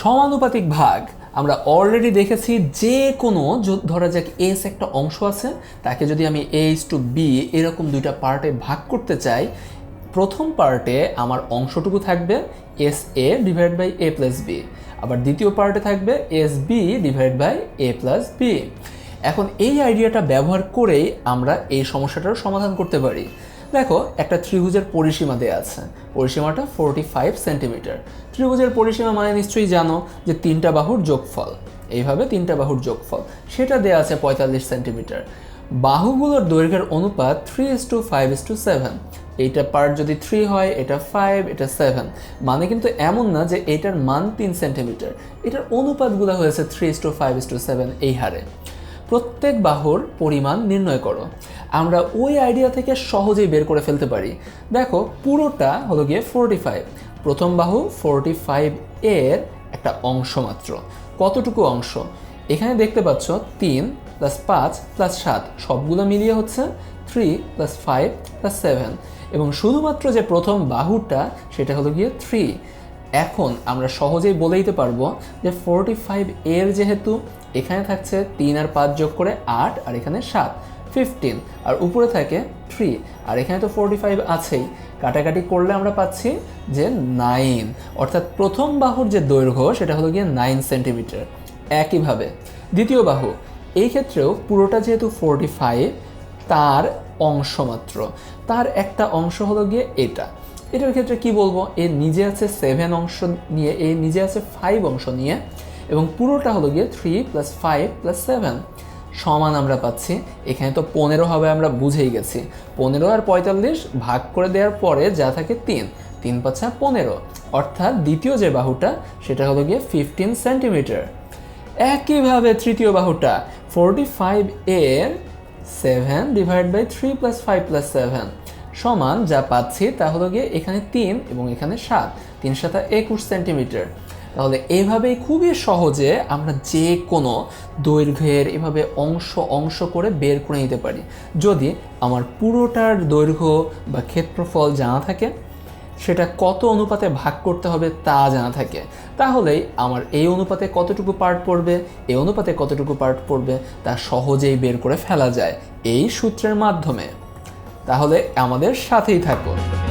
সমানুপাতিক ভাগ আমরা অলরেডি দেখেছি যে কোনো ধরা যাক এস একটা অংশ আছে, তাকে যদি আমি এ ইস টু বি এরকম দুইটা পার্টে ভাগ করতে চাই, প্রথম পার্টে আমার অংশটুকু থাকবে S A divide by A plus B আবার দ্বিতীয় পার্টে থাকবে S B divide by A plus B এখন এই আইডিয়াটা ব্যবহার করেই আমরা এই সমস্যাটার সমাধান করতে পারি। দেখো, একটা ত্রিভুজের পরিসীমা দেওয়া আছে। পরিসীমাটা ফোরটি ফাইভ সেন্টিমিটার ত্রিভুজের পরিসীমা মানে নিশ্চয়ই জানো যে তিনটা বাহুর যোগফল। এইভাবে তিনটা বাহুর যোগফল। সেটা দেওয়া আছে পঁয়তাল্লিশ সেন্টিমিটার বাহুগুলোর দৈর্ঘ্যের অনুপাত three is to five is to seven এইটা পার্ট যদি থ্রি হয়, এটা ফাইভ এটা সেভেন মানে কিন্তু এমন না যে এটার মান তিন সেন্টিমিটার এটার অনুপাতগুলো হয়েছে three is to five is to seven এই হারে। প্রত্যেক বাহুর পরিমাণ নির্ণয় করো। আমরা ওই আইডিয়া থেকে সহজেই বের করে ফেলতে পারি। দেখো, পুরোটা হলো গিয়ে ফোরটি ফাইভ প্রথম বাহু ফোরটি ফাইভ এর একটা অংশ মাত্র। কতটুকু অংশ? এখানে দেখতে পাচ্ছ তিন প্লাস পাঁচ প্লাস সাত। সবগুলো মিলিয়ে হচ্ছে three plus five plus seven এবং শুধুমাত্র যে প্রথম বাহুটা, সেটা হলো গিয়ে থ্রি এখন আমরা সহজেই বলে দিতে পারব যে ফোরটি ফাইভ এর যেহেতু, এখানে থাকছে তিন আর পাঁচ যোগ করে আট, আর এখানে সাত। ফিফটিন আর উপরে থাকে থ্রি আর এখানে তো ফোরটি ফাইভ আছেই। কাটাকাটি করলে আমরা পাচ্ছি যে নাইন অর্থাৎ প্রথম বাহুর যে দৈর্ঘ্য, সেটা হলো গিয়ে নাইন সেন্টিমিটার একইভাবে। দ্বিতীয় বাহু, এই ক্ষেত্রেও পুরোটা যেহেতু ফোরটি ফাইভ তার অংশ মাত্র। তার একটা অংশ হলো গিয়ে এটা। এটার ক্ষেত্রে কি বলব? এর নিজে আছে সেভেন অংশ নিয়ে এ নিজে আছে ফাইভ অংশ নিয়ে, এবং পুরোটা হলো গিয়ে three plus five plus seven সমান আমরা পাচ্ছি। এখানে তো পনেরো হবে, আমরা বুঝেই গেছি। পনেরো আর পঁয়তাল্লিশ ভাগ করে দেওয়ার পরে যা থাকে তিন। তিন পাঁচা পনেরো। অর্থাৎ দ্বিতীয় যে বাহুটা, সেটা হলো গিয়ে ফিফটিন সেন্টিমিটার একইভাবে তৃতীয় বাহুটা ফোরটি ফাইভ এর seven divide by three plus five plus seven সমান যা পাচ্ছি তা হলো গিয়ে এখানে তিন এবং এখানে সাত। তিন সাতা একুশ সেন্টিমিটার তাহলে এইভাবেই খুবই সহজে আমরা যে কোনো দৈর্ঘ্যের এভাবে অংশ অংশ করে বের করে নিতে পারি। যদি আমার পুরোটার দৈর্ঘ্য বা ক্ষেত্রফল জানা থাকে, সেটা কত অনুপাতে ভাগ করতে হবে তা জানা থাকে, তাহলেই আমার এই অনুপাতে কতটুকু পার্ট পড়বে, এই অনুপাতে কতটুকু পার্ট পড়বে, তা সহজেই বের করে ফেলা যায় এই সূত্রের মাধ্যমে। তাহলে আমাদের সাথেই থাকুন।